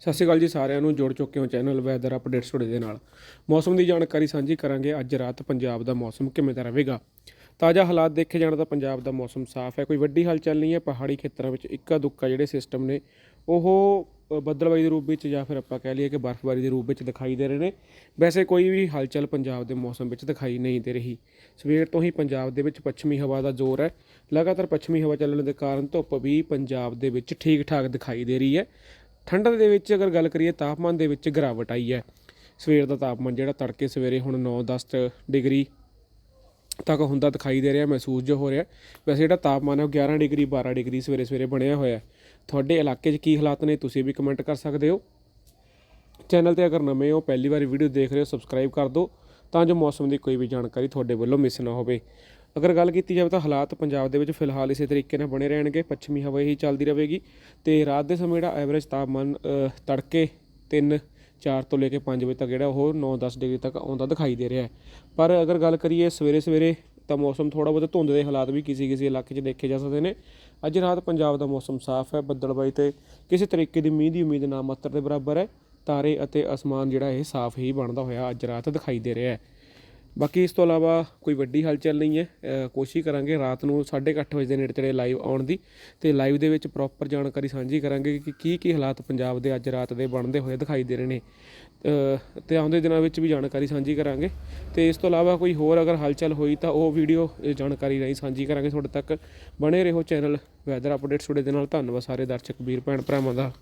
ਸਤਿ ਸ਼੍ਰੀ ਅਕਾਲ ਜੀ ਸਾਰਿਆਂ ਨੂੰ ਜੁੜ ਚੁੱਕੇ ਹੋ ਚੈਨਲ ਵੈਦਰ ਅਪਡੇਟਸ ਤੁਹਾਡੇ ਦੇ ਨਾਲ। ਮੌਸਮ ਦੀ ਜਾਣਕਾਰੀ ਸਾਂਝੀ ਕਰਾਂਗੇ। ਅੱਜ ਰਾਤ ਪੰਜਾਬ ਦਾ ਮੌਸਮ ਕਿਵੇਂ ਦਾ ਰਹੇਗਾ? ਤਾਜ਼ਾ ਹਾਲਾਤ ਦੇਖੇ ਜਾਣ ਤਾਂ ਪੰਜਾਬ ਦਾ ਮੌਸਮ ਸਾਫ਼ ਹੈ। ਕੋਈ ਵੱਡੀ ਹਲਚਲ ਨਹੀਂ ਹੈ। ਪਹਾੜੀ ਖੇਤਰਾਂ ਵਿੱਚ ਇੱਕਾ ਦੁੱਕਾ ਜਿਹੜੇ ਸਿਸਟਮ ਨੇ ਉਹ ਅ, ਬੱਦਲਬਾਈ ਦੇ ਰੂਪ ਵਿੱਚ ਜਾਂ ਫਿਰ ਆਪਾਂ ਕਹਿ ਲਈਏ ਕਿ ਬਰਫ਼ਬਾਰੀ ਦੇ ਰੂਪ ਵਿੱਚ ਦਿਖਾਈ ਦੇ ਰਹੇ ਨੇ। ਵੈਸੇ ਕੋਈ ਵੀ ਹਲਚਲ ਪੰਜਾਬ ਦੇ ਮੌਸਮ ਵਿੱਚ ਦਿਖਾਈ ਨਹੀਂ ਦੇ ਰਹੀ। ਸਵੇਰ ਤੋਂ ਹੀ ਪੰਜਾਬ ਦੇ ਵਿੱਚ ਪੱਛਮੀ ਹਵਾ ਦਾ ਜ਼ੋਰ ਹੈ। ਲਗਾਤਾਰ ਪੱਛਮੀ ਹਵਾ ਚੱਲਣ ਦੇ ਕਾਰਨ ਧੁੱਪ ਵੀ ਪੰਜਾਬ ਦੇ ਵਿੱਚ ਠੀਕ ਠਾਕ ਦਿਖਾਈ ਦੇ ਰਹੀ ਹੈ। ਠੰਡ ਦੇ ਵਿੱਚ ਅਗਰ ਗੱਲ ਕਰੀਏ, ਤਾਪਮਾਨ ਦੇ ਵਿੱਚ ਗਿਰਾਵਟ ਆਈ ਹੈ। ਸਵੇਰ ਦਾ ਤਾਪਮਾਨ ਜਿਹੜਾ ਤੜਕੇ ਸਵੇਰੇ ਹੁਣ 9-10 ਡਿਗਰੀ ਤੱਕ ਹੁੰਦਾ ਦਿਖਾਈ ਦੇ ਰਿਹਾ, ਮਹਿਸੂਸ ਜੋ ਹੋ ਰਿਹਾ। ਵੈਸੇ ਜਿਹੜਾ ਤਾਪਮਾਨ ਹੈ ਉਹ 11 ਡਿਗਰੀ 12 ਡਿਗਰੀ ਸਵੇਰੇ ਸਵੇਰੇ ਬਣਿਆ ਹੋਇਆ ਤੁਹਾਡੇ ਇਲਾਕੇ 'ਚ ਕੀ ਹਾਲਾਤ ਨੇ, ਤੁਸੀਂ ਵੀ ਕਮੈਂਟ ਕਰ ਸਕਦੇ ਹੋ। ਚੈਨਲ ਤੇ ਅਗਰ ਨਵੇਂ ਹੋ, ਪਹਿਲੀ ਵਾਰੀ ਵੀਡੀਓ ਦੇਖ ਰਹੇ ਹੋ ਸਬਸਕ੍ਰਾਈਬ ਕਰ ਦਿਓ ਤਾਂ ਜੋ ਮੌਸਮ ਦੀ ਕੋਈ ਵੀ ਜਾਣਕਾਰੀ ਤੁਹਾਡੇ ਵੱਲੋਂ ਮਿਸ ਨਾ ਹੋਵੇ। ਅਗਰ ਗੱਲ ਕੀਤੀ ਜਾਵੇ ਤਾਂ ਹਾਲਾਤ ਪੰਜਾਬ ਦੇ ਵਿੱਚ ਫਿਲਹਾਲ ਇਸੇ ਤਰੀਕੇ ਨਾਲ ਬਣੇ ਰਹਿਣਗੇ, ਪੱਛਮੀ ਹਵਾ ਹੀ ਚੱਲਦੀ ਰਹੇਗੀ ਤੇ ਰਾਤ ਦੇ ਸਮੇਂ ਜਿਹੜਾ ਐਵਰੇਜ ਤਾਪਮਾਨ ਤੜਕੇ 3 4 ਤੋਂ ਲੈ ਕੇ 5 ਵਜੇ ਤੱਕ ਜਿਹੜਾ ਉਹ 9-10 ਡਿਗਰੀ ਤੱਕ ਆਉਂਦਾ ਦਿਖਾਈ ਦੇ ਰਿਹਾ ਹੈ। ਪਰ ਅਗਰ ਗੱਲ ਕਰੀਏ ਸਵੇਰੇ ਸਵੇਰੇ ਤਾਂ ਮੌਸਮ ਥੋੜਾ ਬਹੁਤ ਧੁੰਦ ਦੇ ਹਾਲਾਤ ਵੀ ਕਿਸੇ ਕਿਸੇ ਇਲਾਕੇ 'ਚ ਦੇਖੇ ਜਾ ਸਕਦੇ ਨੇ। ਅੱਜ ਰਾਤ ਪੰਜਾਬ ਦਾ ਮੌਸਮ ਸਾਫ਼ ਹੈ ਬੱਦਲਬਾਈ ਤੇ ਕਿਸੇ ਤਰੀਕੇ ਦੀ ਮੀਂਹ ਦੀ ਉਮੀਦ ਨਾ ਮਾਤਰ ਦੇ ਬਰਾਬਰ ਹੈ। ਤਾਰੇ ਅਤੇ ਅਸਮਾਨ ਜਿਹੜਾ ਇਹ ਸਾਫ਼ ਹੀ ਬਣਦਾ ਹੋਇਆ ਅੱਜ ਰਾਤ ਦਿਖਾਈ ਦੇ ਰਿਹਾ ਹੈ। ਬਾਕੀ ਇਸ ਤੋਂ ਇਲਾਵਾ ਕੋਈ ਵੱਡੀ ਹਲਚਲ ਨਹੀਂ ਹੈ। ਕੋਸ਼ਿਸ਼ ਕਰਾਂਗੇ ਰਾਤ ਨੂੰ 8:30 ਵਜੇ ਦੇ ਨੇੜੇ ਤੇੜੇ ਲਾਈਵ ਆਉਣ ਦੀ ਤੇ ਲਾਈਵ ਦੇ ਵਿੱਚ ਪ੍ਰੋਪਰ ਜਾਣਕਾਰੀ ਸਾਂਝੀ ਕਰਾਂਗੇ ਕਿ ਕੀ ਕੀ ਹਾਲਾਤ ਪੰਜਾਬ ਦੇ ਅੱਜ ਰਾਤ ਦੇ ਬਣਦੇ ਹੋਏ ਦਿਖਾਈ ਦੇ ਰਹੇ ਨੇ। ਅ, ਤੇ ਆਉਂਦੇ ਦਿਨਾਂ ਵਿੱਚ ਵੀ ਜਾਣਕਾਰੀ ਸਾਂਝੀ ਕਰਾਂਗੇ। ਤੇ ਇਸ ਤੋਂ ਇਲਾਵਾ ਕੋਈ ਹੋਰ ਅਗਰ ਹਲਚਲ ਹੋਈ ਤਾਂ ਉਹ ਵੀਡੀਓ ਜਾਣਕਾਰੀ ਰਾਹੀਂ ਸਾਂਝੀ ਕਰਾਂਗੇ। ਤੁਹਾਡੇ ਤੱਕ ਬਣੇ ਰਹੋ ਚੈਨਲ ਵੈਦਰ ਅਪਡੇਟਸ। ਤੁਹਾਡੇ ਦੇ ਨਾਲ ਧੰਨਵਾਦ ਸਾਰੇ ਦਰਸ਼ਕ ਵੀਰ ਭੈਣ ਭਰਾਵਾਂ ਦਾ।